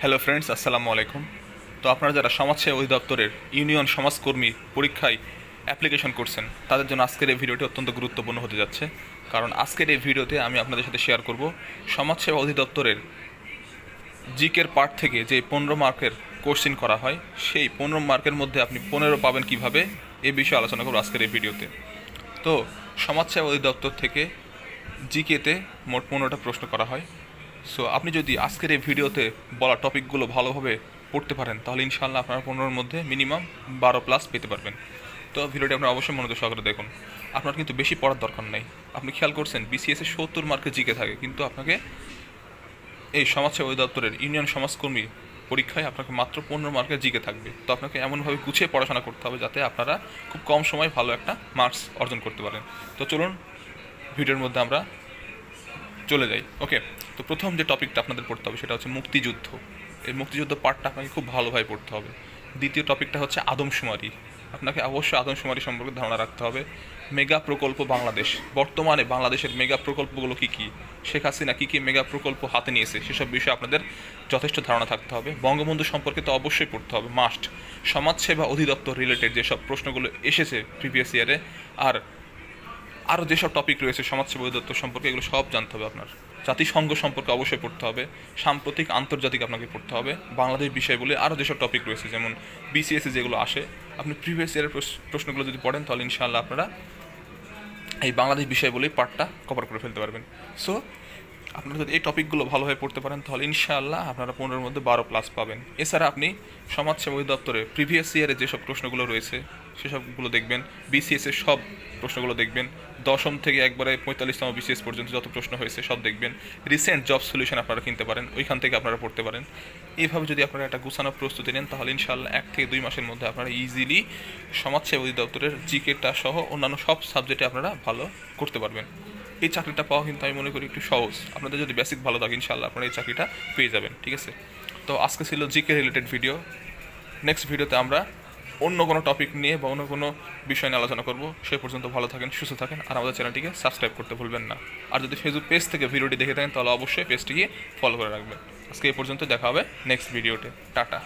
Hello friends আসসালামু আলাইকুম। তো আপনারা যারা সমাজসেবা অধিদপ্তরের ইউনিয়ন সমাজকর্মী পরীক্ষায় অ্যাপ্লিকেশন করছেন, তাদের জন্য আজকের এই ভিডিওটি অত্যন্ত গুরুত্বপূর্ণ হতে যাচ্ছে। কারণ আজকের এই ভিডিওতে আমি আপনাদের সাথে শেয়ার করব সমাজসেবা অধিদপ্তরের জিকের পার্ট থেকে যে পনেরো মার্কের কোশ্চিন করা হয়, সেই পনেরো মার্কের মধ্যে আপনি পনেরো পাবেন কীভাবে, এ বিষয়ে আলোচনা করব আজকের এই ভিডিওতে। তো সমাজসেবা অধিদপ্তর থেকে জিকেতে মোট পনেরোটা প্রশ্ন করা হয়। সো আপনি যদি আজকের এই ভিডিওতে বলা টপিকগুলো ভালোভাবে পড়তে পারেন, তাহলে ইনশাল্লাহ আপনার পনেরোর মধ্যে মিনিমাম বারো প্লাস পেতে পারবেন। তো ভিডিওটি আপনার অবশ্যই মনোযোগ সহকারে দেখুন। আপনার কিন্তু বেশি পড়ার দরকার নেই। আপনি খেয়াল করছেন বিসিএস সত্তর মার্কে জিকে থাকে, কিন্তু আপনাকে এই সমাজসেবা অধিদপ্তরের ইউনিয়ন সমাজকর্মী পরীক্ষায় আপনাকে মাত্র পনেরো মার্কের জিকে থাকবে। তো আপনাকে এমনভাবে গুছিয়ে পড়াশোনা করতে হবে যাতে আপনারা খুব কম সময় ভালো একটা মার্কস অর্জন করতে পারেন। তো চলুন, ভিডিওর মধ্যে আমরা চলে যাই। ওকে তো প্রথম যে টপিকটা আপনাদের পড়তে হবে সেটা হচ্ছে মুক্তিযুদ্ধ। এই মুক্তিযুদ্ধ পার্টটা আপনাকে খুব ভালোভাবে পড়তে হবে। দ্বিতীয় টপিকটা হচ্ছে আদমশুমারি। আপনাকে অবশ্যই আদমশুমারি সম্পর্কে ধারণা রাখতে হবে। মেগা প্রকল্প বাংলাদেশ। বর্তমানে বাংলাদেশের মেগা প্রকল্পগুলো কী কী? শেখ হাসিনা কী কী মেগা প্রকল্প হাতে নিয়েছে? সেসব বিষয়ে আপনাদের যথেষ্ট ধারণা থাকতে হবে। বঙ্গবন্ধু সম্পর্কে তো অবশ্যই পড়তে হবে মাস্ট সমাজসেবা অধিদপ্তর রিলেটেড যেসব প্রশ্নগুলো এসেছে প্রিভিয়াস ইয়ারে আর আরও যেসব টপিক রয়েছে সমাজসেবা দত্ত সম্পর্কে এগুলো সব জানতে হবে আপনার। জাতিসংঘ সম্পর্কে অবশ্যই পড়তে হবে, সাম্প্রতিক আন্তর্জাতিক আপনাকে পড়তে হবে, বাংলাদেশ বিষয় বলে আরও যেসব টপিক রয়েছে, যেমন বিসিএসসি যেগুলো আসে, আপনি প্রিভিয়াস ইয়ারের প্রশ্নগুলো যদি পড়েন, তাহলে ইনশাআল্লাহ আপনারা এই বাংলাদেশ বিষয় বলেই পার্টটা কভার করে ফেলতে পারবেন। সো আপনারা যদি এই টপিকগুলো ভালোভাবে পড়তে পারেন, তাহলে ইনশাআল্লাহ আপনারা পনেরোর মধ্যে বারো প্লাস পাবেন। এছাড়া আপনি সমাজসেবা অধিদপ্তরে প্রিভিয়াস ইয়ারে যেসব প্রশ্নগুলো রয়েছে, সেসবগুলো দেখবেন বিসিএস এর সব প্রশ্নগুলো দেখবেন, দশম থেকে একবারে পঁয়তাল্লিশতম বিসিএস পর্যন্ত যত প্রশ্ন হয়েছে সব দেখবেন রিসেন্ট জব সলিউশন আপনারা কিনতে পারেন, ওইখান থেকে আপনারা পড়তে পারেন। এইভাবে যদি আপনারা একটা গুছানো প্রস্তুতি নেন, তাহলে ইনশাআল্লাহ এক থেকে দুই মাসের মধ্যে আপনারা ইজিলি সমাজসেবা অধিদপ্তরের জিকেটা সহ অন্যান্য সব সাবজেক্টে আপনারা ভালো করতে পারবেন। এই চাকরিটা পাওয়া কিন্তু আমি মনে করি একটু সহজ। আপনাদের যদি বেসিক ভালো থাকে ইনশাল্লাহ আপনারা এই চাকরিটা পেয়ে যাবেন, ঠিক আছে? তো আজকে ছিল জিকে রিলেটেড ভিডিও নেক্সট ভিডিওতে আমরা অন্য কোনো টপিক নিয়ে বা অন্য কোনো বিষয় নিয়ে আলোচনা করব। সে পর্যন্ত ভালো থাকেন, সুস্থ থাকেন, আর আমাদের চ্যানেলটিকে সাবস্ক্রাইব করতে ভুলবেন না। আর যদি ফেসবুক পেজ থেকে ভিডিওটি দেখে থাকেন, তাহলে অবশ্যই পেজটিকে ফলো করে রাখবেন। আজকে এই পর্যন্ত দেখা হবে নেক্সট ভিডিওতে টাটা।